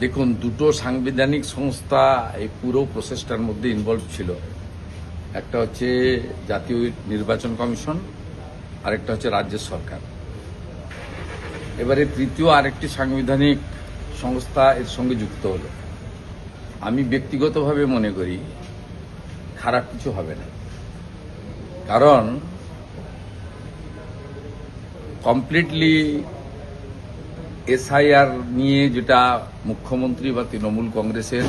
দেখুন, দুটো সাংবিধানিক সংস্থা এই পুরো প্রসেসটার মধ্যে ইনভলভ ছিল। একটা হচ্ছে জাতীয় নির্বাচন কমিশন, আরেকটা হচ্ছে রাজ্য সরকার। এবারে তৃতীয় আরেকটি সাংবিধানিক সংস্থা এর সঙ্গে যুক্ত হলো। আমি ব্যক্তিগতভাবে মনে করি খারাপ কিছু হবে না। কারণ কমপ্লিটলি এসআইআর নিয়ে যেটা মুখ্যমন্ত্রী বা তৃণমূল কংগ্রেসের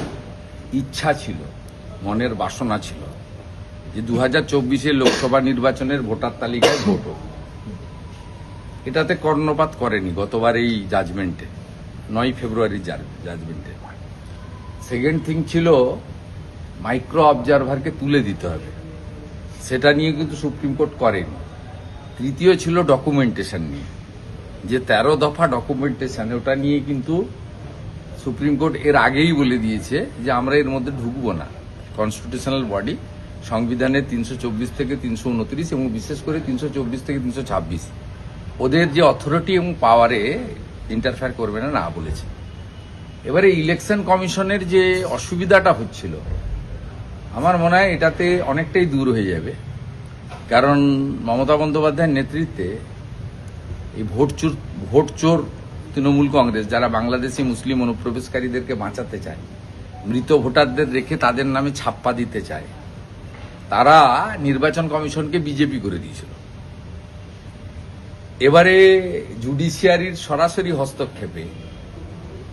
ইচ্ছা ছিল, মনের বাসনা ছিল, যে দু হাজার চব্বিশে লোকসভা নির্বাচনের ভোটার তালিকায় ভোট। এটাতে কর্ণপাত করেনি গতবার এই জাজমেন্টে, নয় ফেব্রুয়ারির জাজমেন্টে। সেকেন্ড থিং ছিল, মাইক্রো অবজারভারকে তুলে দিতে হবে। সেটা নিয়ে কিন্তু সুপ্রিম কোর্ট করেনি। তৃতীয় ছিল ডকুমেন্টেশন নিয়ে। যে তেরো দফা ডকুমেন্টেশন ওটা নিয়ে কিন্তু সুপ্রিম কোর্ট এর আগেই বলে দিয়েছে যে আমরা এর মধ্যে ঢুকবো না। কনস্টিটিউশনাল বডি সংবিধানের তিনশো চব্বিশ থেকে তিনশো উনত্রিশ এবং বিশেষ করে তিনশো চব্বিশ থেকে তিনশো ছাব্বিশ। ওদের যে অথরিটি এবং পাওয়ারে ইন্টারফেয়ার করবে না না বলেছে। এবারে ইলেকশন কমিশনের যে অসুবিধাটা হচ্ছিল, আমার মনে হয় এটাতে অনেকটাই দূর হয়ে যাবে। কারণ মমতা বন্দ্যোপাধ্যায়ের নেতৃত্বে এই ভোট চোর ভোট চোর তৃণমূল কংগ্রেস, যারা বাংলাদেশি, মুসলিম অনুপ্রবেশকারীদেরকে বাঁচাতে চায়, মৃত ভোটারদের রেখে তাদের নামে ছাপ্পা দিতে চায়, তারা নির্বাচন কমিশনকে বিজেপি করে দিয়েছিল। এবারে জুডিশিয়ারির সরাসরি হস্তক্ষেপে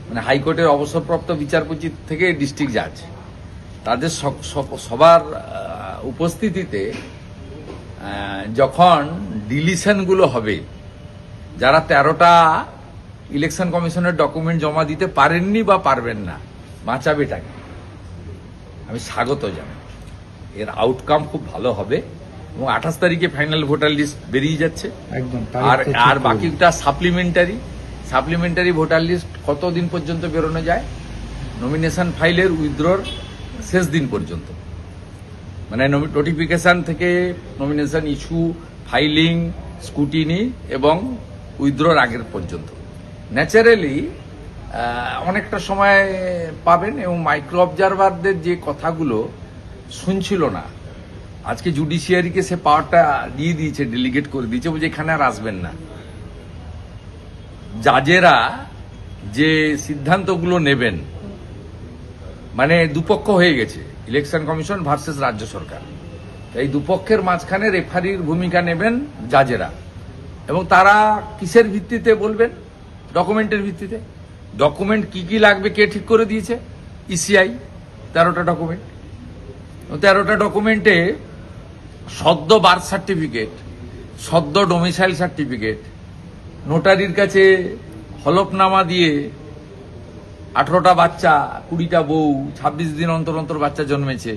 মানে হাইকোর্টের অবসরপ্রাপ্ত বিচারপতি থেকে ডিস্ট্রিক্ট জাজ, তাদের সবার উপস্থিতিতে যখন ডিলিশনগুলো হবে যারা তেরোটা ইলেকশন কমিশনের ডকুমেন্ট জমা দিতে পারেননি বা পারবেন না বাঁচাবেটাকে আমি স্বাগত জানাই। এর আউটকাম খুব ভালো হবে এবং আঠাশ তারিখে ফাইনাল ভোটার লিস্ট বেরিয়ে যাচ্ছে। একদম আর আর বাকিটা সাপ্লিমেন্টারি সাপ্লিমেন্টারি ভোটার লিস্ট কতদিন পর্যন্ত বেরোনো যায়? নমিনেশন ফাইলের উইথড্রর শেষ দিন পর্যন্ত। মানে নোটিফিকেশন থেকে নমিনেশন ইস্যু ফাইলিং স্কুটিনি এবং উইথড্রর আগের পর্যন্ত। ন্যাচারালি অনেকটা সময় পাবেন এবং মাইক্রো অবজারভারদের যে কথাগুলো শুনছিল না, আজকে জুডিশিয়ারিকে সে পাওয়ারটা দিয়ে দিয়েছে ডেলিগেট করে দিয়েছে, বলছে এখানে আর আসবেন না। জাজেরা যে সিদ্ধান্তগুলো নেবেন মানে দুপক্ষ হয়ে গেছে ইলেকশন কমিশন ভার্সেস রাজ্য সরকার। এই দুপক্ষের মাঝখানে রেফারির ভূমিকা নেবেন জাজেরা। এবং তারা কিসের ভিত্তিতে বলবেন? ডকুমেন্টের ভিত্তিতে। ডকুমেন্ট কি কি লাগবে, কে ঠিক করে দিয়েছে? ইসিআই তেরোটা ডকুমেন্ট তেরোটা ডকুমেন্টে সদ্য বার্থ সার্টিফিকেট সদ্য ডোমিসাইল সার্টিফিকেট নোটারির কাছে হলফনামা দিয়ে আঠারোটা বাচ্চা, কুড়িটা বউ, ছাব্বিশ দিন অন্তর অন্তর বাচ্চা জন্মেছে।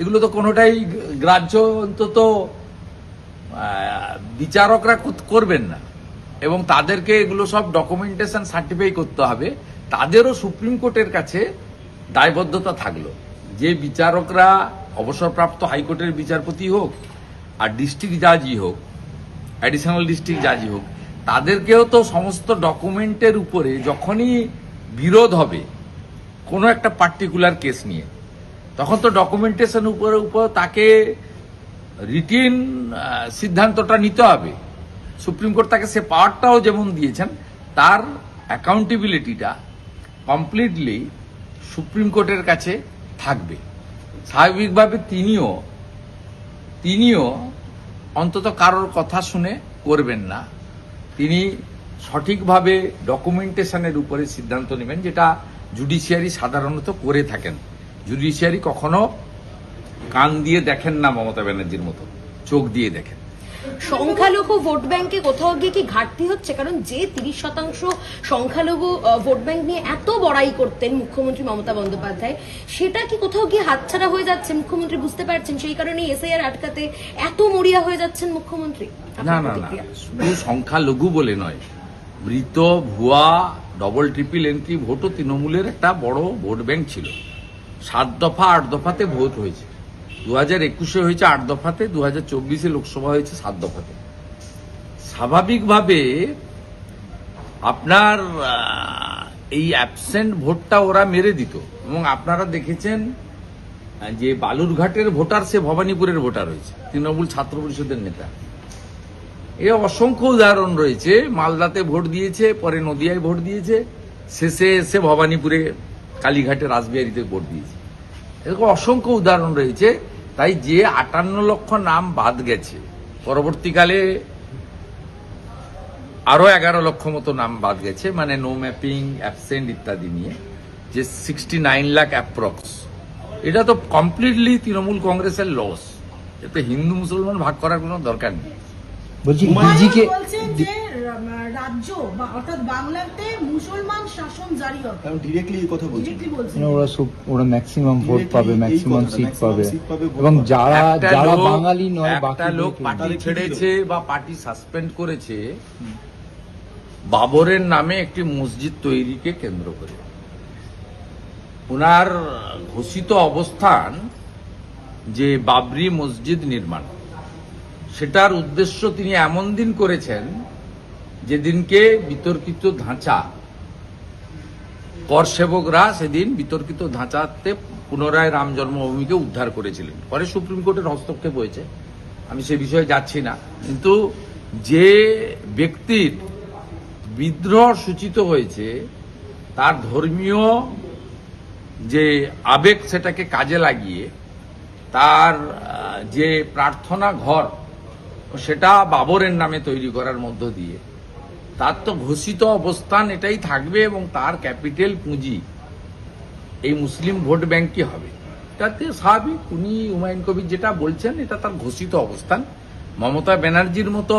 এগুলো তো কোনোটাই গ্রাহ্য অন্তত বিচারকরা করবেন না। এবং তাদেরকে এগুলো সব ডকুমেন্টেশন সার্টিফাই করতে হবে। তাদেরও সুপ্রিম কোর্টের কাছে দায়বদ্ধতা থাকল। যে বিচারকরা অবসরপ্রাপ্ত হাইকোর্টের বিচারপতি হোক আর ডিস্ট্রিক্ট জাজই হোক অ্যাডিশনাল ডিস্ট্রিক্ট জাজই হোক, তাদেরকেও তো সমস্ত ডকুমেন্টের উপরে যখনই বিরোধ হবে কোনো একটা পার্টিকুলার কেস নিয়ে, তখন তো ডকুমেন্টেশন উপরে উপর তাকে রিটিন সিদ্ধান্তটা নিতে হবে। সুপ্রিম কোর্ট তাকে সে পাওয়ারটাও যেমন দিয়েছেন, তার অ্যাকাউন্টেবিলিটিটা কমপ্লিটলি সুপ্রিম কোর্টের কাছে থাকবে। স্বাভাবিকভাবে তিনিও তিনিও অন্তত কারোর কথা শুনে করবেন না। তিনি সঠিকভাবে ডকুমেন্টেশনের উপরে সিদ্ধান্ত নেবেন, যেটা জুডিশিয়ারি সাধারণত করে থাকেন। জুডিশিয়ারি কখনো কান দিয়ে দেখেন না মমতা ব্যানার্জির মতো চোখ দিয়ে দেখেন। সংখ্যালঘু ভোট ব্যাংকে কোথাও গিয়ে কি ঘাটতি হচ্ছে? কারণ যে তিরিশ শতাংশ সংখ্যালঘু ভোট ব্যাংক নিয়ে এত বড়াই করতেন মুখ্যমন্ত্রী মমতা বন্দ্যোপাধ্যায় সেটা কি কোথাও গিয়ে হাতছাড়া হয়ে যাচ্ছে? মুখ্যমন্ত্রী বুঝতে পারছেন সেই কারণে এসআইআর আটকাতে এত মরিয়া হয়ে যাচ্ছেন মুখ্যমন্ত্রী? না না না শুধু সংখ্যালঘু বলে নয় মৃত ভুয়া ডবল ট্রিপল এন্ট্রি ভোটও তৃণমূলের একটা বড় ভোট ব্যাংক ছিল। সাত দফা আট দফাতে ভোট হয়েছে। দু হাজার একুশে হয়েছে আট দফাতে দু হাজার চব্বিশে লোকসভা হয়েছে সাত দফাতে। স্বাভাবিকভাবে আপনার এই অ্যাবসেন্ট ভোটটা ওরা মেরে দিত। এবং আপনারা দেখেছেন যে বালুরঘাটের ভোটার সে ভবানীপুরের ভোটার হয়েছে, তৃণমূল ছাত্র পরিষদের নেতা। এ অসংখ্য উদাহরণ রয়েছে, মালদাতে ভোট দিয়েছে, পরে নদিয়ায় ভোট দিয়েছে, শেষে এসে ভবানীপুরে কালীঘাটে রাসবিহারীতে ভোট দিয়েছে। এরকম অসংখ্য উদাহরণ রয়েছে। তাই যে আটান্ন লক্ষ নাম বাদ গেছে পরবর্তীকালে আরও এগারো লক্ষ মতো নাম বাদ গেছে মানে নো ম্যাপিং অ্যাবসেন্ট ইত্যাদি নিয়ে যে সিক্সটি নাইন লাখ অ্যাপ্রক্স এটা তো কমপ্লিটলি তৃণমূল কংগ্রেসের লস এতে হিন্দু মুসলমান ভাগ করার কোনো দরকার নেই। বলছি রাজ্য বা অর্থাৎ বাংলাতে মুসলমান শাসন জারি হবে। কারণ ডিরেক্টলি এই কথা বলছেন। ডিরেক্টলি বলছেন। ওরা সব ওরা ম্যাক্সিমাম ভোট পাবে ম্যাক্সিমাম সিট পাবে। এবং যারা যারা বাঙালি নয় বাকি লোক পার্টি ছেড়েছে বা পার্টি সাসপেন্ড করেছে বাবরের নামে একটি মসজিদ তৈরিকে কেন্দ্র করে। ওনার ঘোষিত অবস্থান যে বাবরি মসজিদ নির্মাণ সেটার উদ্দেশ্য তিনি এমন দিন করেছেন যেদিনকে বিতর্কিত ধাঁচা কর সেবকরা সেদিন বিতর্কিত ধাঁচাতে পুনরায় রাম জন্মভূমিকে উদ্ধার করেছিলেন। পরে সুপ্রিম কোর্টের হস্তক্ষেপ হয়েছে। আমি সে বিষয়ে যাচ্ছি না। কিন্তু যে ব্যক্তির বিদ্রোহ সূচিত হয়েছে, তার ধর্মীয় যে আবেগ সেটাকে কাজে লাগিয়ে, তার যে প্রার্থনা ঘর, সেটা বাবরের নামে তৈরি করার মধ্য দিয়ে তার তো ঘোষিত অবস্থান এটাই থাকবে এবং তার ক্যাপিটাল পুঁজি এই মুসলিম ভোট ব্যাংকই হবে। তাতে স্বাভাবিক, উনি হুমায়ুন কবির যেটা বলছেন, এটা তার ঘোষিত অবস্থান। মমতা ব্যানার্জির মতো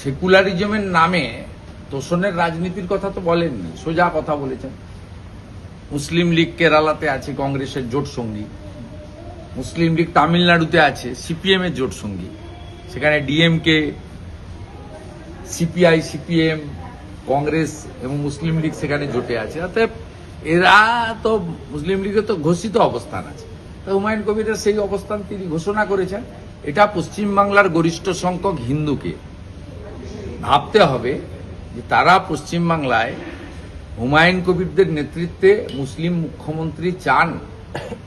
সেকুলারিজমের নামে তোষণের রাজনীতির কথা তো বলেননি, সোজা কথা বলেছেন। মুসলিম লীগ কেরালাতে আছে কংগ্রেসের জোট সঙ্গী। মুসলিম লীগ তামিলনাড়ুতে আছে সিপিএম এর জোট সঙ্গী। সেখানে ডিএমকে সিপিআই, সিপিএম, কংগ্রেস এবং মুসলিম লীগ সেখানে জোটে আছে। অতএব এরা তো মুসলিম লীগের তো ঘোষিত অবস্থান আছে। তো হুমায়ুন কবিরের সেই অবস্থান তিনি ঘোষণা করেছেন। এটা পশ্চিমবাংলার গরিষ্ঠ সংখ্যক হিন্দুকে। ভাবতে হবে যে তারা পশ্চিমবাংলায় হুমায়ুন কবিরদের নেতৃত্বে মুসলিম মুখ্যমন্ত্রী চান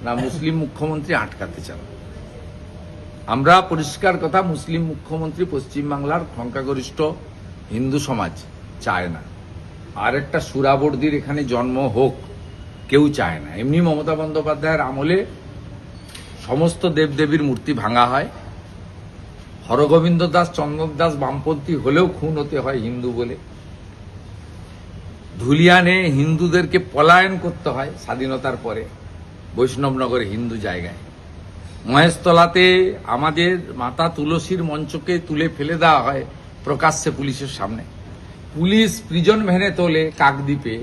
না মুসলিম মুখ্যমন্ত্রী আটকাতে চান। আমরা পরিষ্কার কথা, মুসলিম মুখ্যমন্ত্রী পশ্চিমবাংলার সংখ্যাগরিষ্ঠ হিন্দু সমাজ চায় না। আর একটা সুরাবর্দির এখানে জন্ম হোক, কেউ চায় না। এমনি মমতা বন্দ্যোপাধ্যায়ের আমলে সমস্ত দেবদেবীর মূর্তি ভাঙা হয়। হরগোবিন্দ দাস চন্দন দাস, বামপন্থী হলেও খুন হতে হয় হিন্দু বলে। ধুলিয়ানে হিন্দুদেরকে পলায়ন করতে হয় স্বাধীনতার পরে, বৈষ্ণবনগরে হিন্দু জায়গায়। মহেশতলাতে আমাদের মাতা তুলসীর মঞ্চকে তুলে ফেলে দেওয়া হয়। প্রকাশ্যে পুলিশের সামনে। পুলিশ প্রিজন ভ্যানে তোলে কাকদ্বীপে,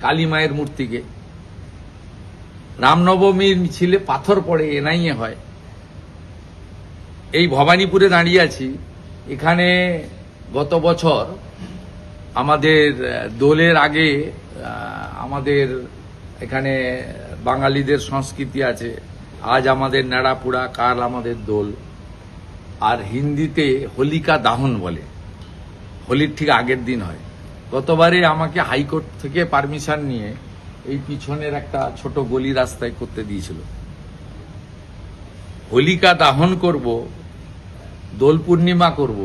কালী মায়ের মূর্তিকে। রামনবমীর মিছিলে পাথর পড়ে এনআইএ হয়। এই ভবানীপুরে দাঁড়িয়ে আছি। এখানে গত বছর আমাদের দোলের আগে আমাদের এখানে বাঙালিদের সংস্কৃতি আছে। আজ আমাদের নেড়াপুড়া কাল আমাদের দোল। আর হিন্দিতে হোলিকা দাহন বলে। হোলির ঠিক আগের দিন হয়। গতবারে আমাকে হাইকোর্ট থেকে পারমিশন নিয়ে এই পিছনের একটা ছোট গলি রাস্তায় করতে দিয়েছিল। হোলিকা দাহন করব, দোল পূর্ণিমা করব,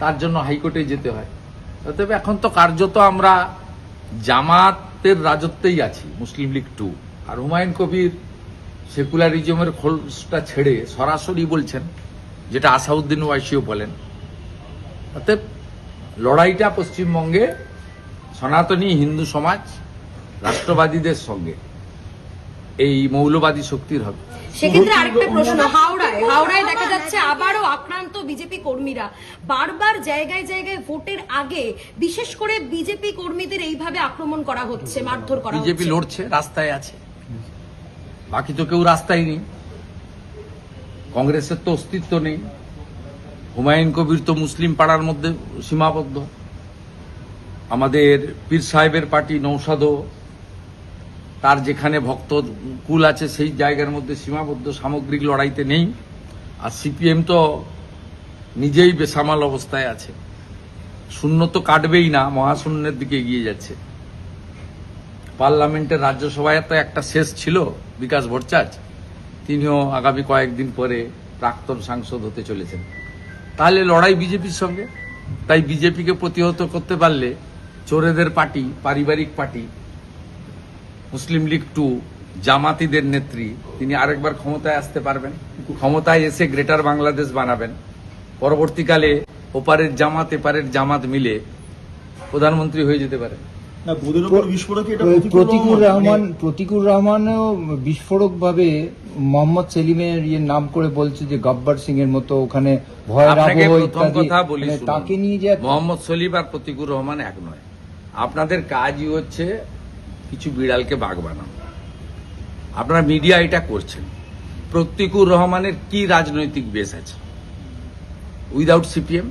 তার জন্য হাইকোর্টে যেতে হয়। তবে এখন তো কার্যত আমরা জামাতের রাজত্বেই আছি, মুসলিম লীগ টু। আর হুমায়ুন কবির সেকুলারিজমের খোলসটা ছেড়ে সরাসরি বলছেন, যেটা আসাউদ্দিন ওয়াইসিও বলেন। অতএব লড়াইটা পশ্চিমবঙ্গে সনাতনী হিন্দু সমাজ রাষ্ট্রবাদীদের সঙ্গে। এই মৌলবাদী শক্তির হবে সেক্ষেত্রে আরেকটা প্রশ্ন হাওড়ায় হাওড়ায় দেখা যাচ্ছে আবারও আক্রান্ত বিজেপি কর্মীরা। বারবার জায়গায় জায়গায় ভোটের আগে বিশেষ করে বিজেপি কর্মীদের এইভাবে আক্রমণ করা হচ্ছে মারধর করা বিজেপি লড়ছে রাস্তায় আছে। বাকি তো কেউ রাস্তায় নেই। কংগ্রেসের তো অস্তিত্ব নেই। হুমায়ুন কবির তো মুসলিম পাড়ার মধ্যে সীমাবদ্ধ। আমাদের পীর সাহেবের পার্টি নৌসাদও, তার যেখানে ভক্ত কুল আছে সেই জায়গার মধ্যে সীমাবদ্ধ, সামগ্রিক লড়াইতে নেই। আর সিপিএম তো নিজেই বেসামাল অবস্থায় আছে। শূন্য তো কাটবেই না, মহাশূন্যের দিকে এগিয়ে যাচ্ছে। পার্লামেন্টের রাজ্যসভায় তো একটা শেষ ছিল, বিকাশ ভট্টাচার্য। তিনিও আগামী কয়েকদিন পরে প্রাক্তন সাংসদ হতে চলেছেন। তাহলে লড়াই বিজেপির সঙ্গে? তাই বিজেপিকে প্রতিহত করতে পারলে চোরেদের পার্টি, পারিবারিক পার্টি, মুসলিম লীগ টু জামাতিদের নেত্রী, তিনি আরেকবার ক্ষমতায় আসতে পারবেন। ক্ষমতায় এসে গ্রেটার বাংলাদেশ বানাবেন। পরবর্তীকালে ওপারের জামাত, এপারের জামাত মিলে প্রধানমন্ত্রী হয়ে যেতে পারেন। না বোধের উপর বিস্ফোরকে এটা প্রতিকুর রহমান? মানে- প্রতিকুর রহমানও বিস্ফোরক ভাবে মোহাম্মদ সেলিমের ইয়ে নাম করে বলছে যে গব্বর সিং এর মতো ওখানে ইত্যাদি। কথা বলি মানে তাকে নিয়ে যে মোহাম্মদ সলিম আর প্রতিকুর রহমান এক নয়। আপনাদের কাজই হচ্ছে কিছু বিড়ালকে বাঘ বানানো। আপনারা মিডিয়া এটা করছেন। প্রতিকুর রহমানের কি রাজনৈতিক বেস আছে? Without CPM?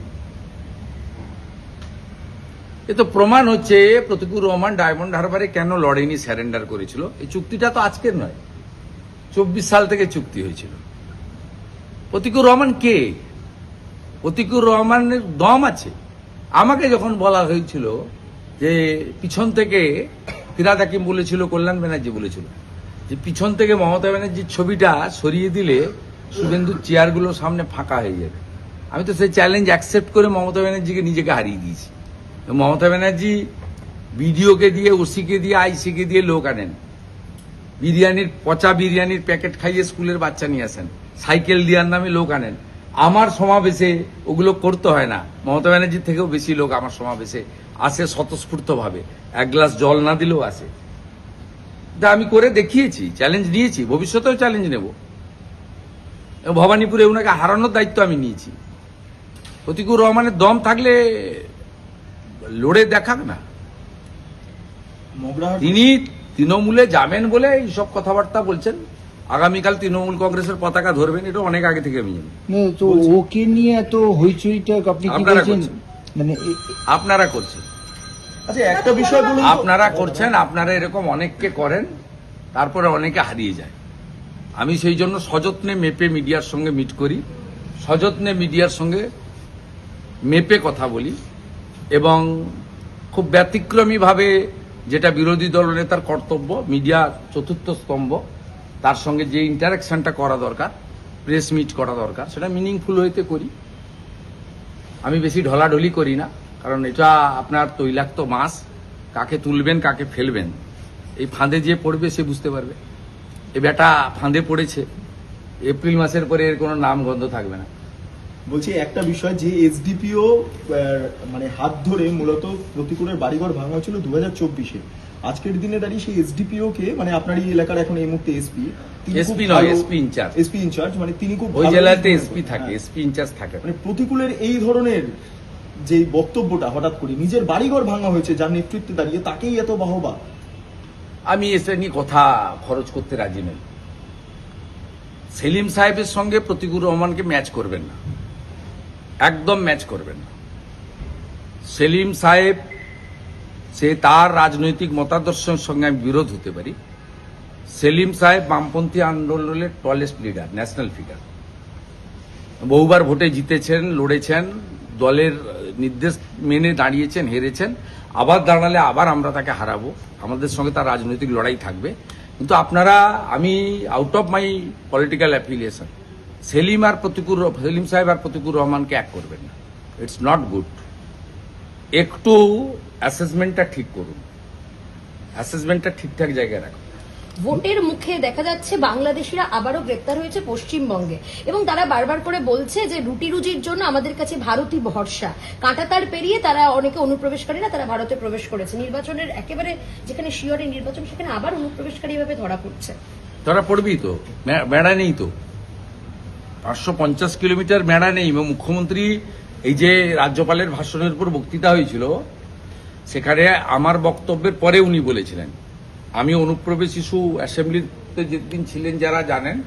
এ তো প্রমাণ হচ্ছে প্রতিকুর রহমান ডায়মন্ড হারবারে কেন লড়েনি স্যারেন্ডার করেছিল? এই চুক্তিটা তো আজকের নয়। চব্বিশ সাল থেকে চুক্তি হয়েছিল। প্রতিকুর রহমান কে? প্রতিকুর রহমানের দম আছে। আমাকে যখন বলা হয়েছিল যে পিছন থেকে ফিরাদ হাকিম বলেছিল, কল্যাণ ব্যানার্জি বলেছিল, যে পিছন থেকে মমতা ব্যানার্জির ছবিটা সরিয়ে দিলে শুভেন্দুর চেয়ারগুলো সামনে ফাঁকা হয়ে যাবে। আমি তো সেই চ্যালেঞ্জ অ্যাকসেপ্ট করে মমতা ব্যানার্জিকে নিজেকে হারিয়ে দিয়েছি। মমতা ব্যানার্জি বিডিওকে দিয়ে, ওসিকে দিয়ে, আইসিকে দিয়ে লোক আনেন। বিরিয়ানির, পচা বিরিয়ানির প্যাকেট খাইয়ে স্কুলের বাচ্চা নিয়ে আসেন। সাইকেল দেওয়ার নামে লোক আনেন। আমার সমাবেশে ওগুলো করতে হয় না। মমতা ব্যানার্জির থেকেও বেশি লোক আমার সমাবেশে আসে স্বতঃস্ফূর্ত ভাবে এক গ্লাস জল না দিলেও আসে। তা আমি করে দেখিয়েছি চ্যালেঞ্জ নিয়েছি, ভবিষ্যতেও চ্যালেঞ্জ নেব। ভবানীপুরে ওনাকে হারানোর দায়িত্ব আমি নিয়েছি। প্রতিকুর রহমানের দম থাকলে লড়ে দেখাক না। তিনি তৃণমূলে যাবেন বলে এইসব কথাবার্তা বলছেন। আগামীকাল তৃণমূল কংগ্রেসের পতাকা ধরবেন এটা অনেক আগে থেকে আমি জানি। তো ওকে নিয়ে এত হইচইটা আপনি কি বলছেন। মানে আপনারা করছেন। আচ্ছা একটা বিষয় বলুন আপনারা করছেন আপনারা এরকম অনেককে করেন তারপরে অনেকে হারিয়ে যায়। আমি সেই জন্য সযত্নে মেপে মিডিয়ার সঙ্গে মিট করি সযত্নে মিডিয়ার সঙ্গে মেপে কথা বলি। এবং খুব ব্যতিক্রমীভাবে যেটা বিরোধী দলনেতার কর্তব্য, মিডিয়া চতুর্থ স্তম্ভ, তার সঙ্গে যে ইন্টারাকশনটা করা দরকার প্রেস মিট করা দরকার, সেটা মিনিংফুল হইতে করি। আমি বেশি ঢলাঢলি করি না, কারণ এটা আপনার তৈলাক্ত মাছ, কাকে তুলবেন, কাকে ফেলবেন। এই ফাঁদে যে পড়বে, সে বুঝতে পারবে। এ বেটা ফাঁদে পড়েছে, এপ্রিল মাসের পরে এর কোনো নাম গন্ধ থাকবে না। বলছি একটা বিষয় যে এসডিপিও মানে হাত ধরে মূলত প্রতিকূলের বাড়িঘর ভাঙা হয়েছিল দু হাজার চব্বিশে। আজকের দিনে দাঁড়িয়ে সেই এসডিপিও কে মানে আপনার এই এলাকার এখন এই মুহূর্তে এসপি SP নয়, SP ইনচার্জ। এসপি ইনচার্জ মানে তিনি খুব ওই জেলাতে এসপি থাকে হ্যাঁ। এসপি ইনচার্জ থাকে। মানে প্রতিকূলের এই ধরনের যে বক্তব্যটা হঠাৎ করে নিজের বাড়িঘর ভাঙা হয়েছে যার নেতৃত্বে দাঁড়িয়ে তাকেই এত বাহবা? আমি এসে নিয়ে কথা খরচ করতে রাজি নই। সেলিম সাহেবের সঙ্গে প্রতিকুর রহমানকে ম্যাচ করবেন না। একদম ম্যাচ করবেন। না সেলিম সাহেব, সে তার রাজনৈতিক মতাদর্শের সঙ্গে আমি বিরোধ হতে পারি। সেলিম সাহেব বামপন্থী আন্দোলনের টলেস্ট লিডার ন্যাশনাল ফিগার বহুবার ভোটে জিতেছেন, লড়েছেন, দলের নির্দেশ মেনে দাঁড়িয়েছেন, হেরেছেন। আবার দাঁড়ালে আবার আমরা তাকে হারাবো। আমাদের সঙ্গে তার রাজনৈতিক লড়াই থাকবে। কিন্তু আপনারা, আমি out of my political affiliation Selim আর প্রতিকুর সেলিম সাহেব আর প্রতিকুর রহমানকে এক করবেন না। ইটস নট গুড একটু অ্যাসেসমেন্টটা ঠিক করুন। অ্যাসেসমেন্টটা ঠিকঠাক জায়গায় রাখুন। ভোটের মুখে দেখা যাচ্ছে বাংলাদেশিরা আবারও গ্রেপ্তার হয়েছে পশ্চিমবঙ্গে এবং তারা বারবার করে বলছে যে রুটি রুজির জন্য আমাদের কাছে ভারতই ভরসা। কাঁটাতার পেরিয়ে তারা অনেকে অনুপ্রবেশকারীরা তারা ভারতে প্রবেশ করেছে। নির্বাচনের একেবারে যেখানে শিয়রে নির্বাচন সেখানে আবার অনুপ্রবেশকারী ভাবে ধরা পড়ছে। ধরা পড়বেই তো। মে- মেড়া নেই তো। পাঁচশো পঞ্চাশ কিলোমিটার মেড়া নেই। মুখ্যমন্ত্রী এই যে রাজ্যপালের ভাষণের উপর বক্তৃতা হয়েছিল, সেখানে আমার বক্তব্যের পরে উনি বলেছিলেন। আমি অনুপ্রবেশ শিশু অ্যাসেম্বলিতে যেদিন ছিলেন যারা জানেন,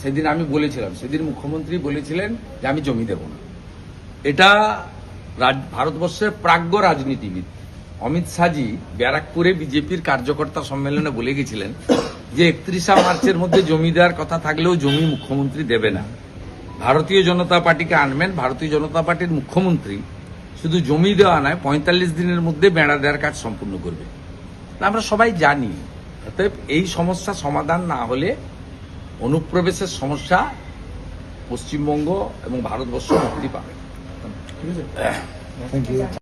সেদিন আমি বলেছিলাম, সেদিন মুখ্যমন্ত্রী বলেছিলেন যে আমি জমি দেব না। এটা ভারতবর্ষের প্রাজ্ঞ রাজনীতিবিদ অমিত শাহজি ব্যারাকপুরে বিজেপির কার্যকর্তা সম্মেলনে বলে গেছিলেন যে, একত্রিশা মার্চের মধ্যে জমি দেওয়ার কথা থাকলেও জমি মুখ্যমন্ত্রী দেবে না। ভারতীয় জনতা পার্টিকে আনবেন ভারতীয় জনতা পার্টির মুখ্যমন্ত্রী শুধু জমি দেওয়া নয় পঁয়তাল্লিশ দিনের মধ্যে বেড়া দেওয়ার কাজ সম্পূর্ণ করবে। তা আমরা সবাই জানি অতএব এই সমস্যা সমাধান না হলে অনুপ্রবেশের সমস্যা পশ্চিমবঙ্গ এবং ভারতবর্ষ মুক্তি পাবে। ঠিক আছে?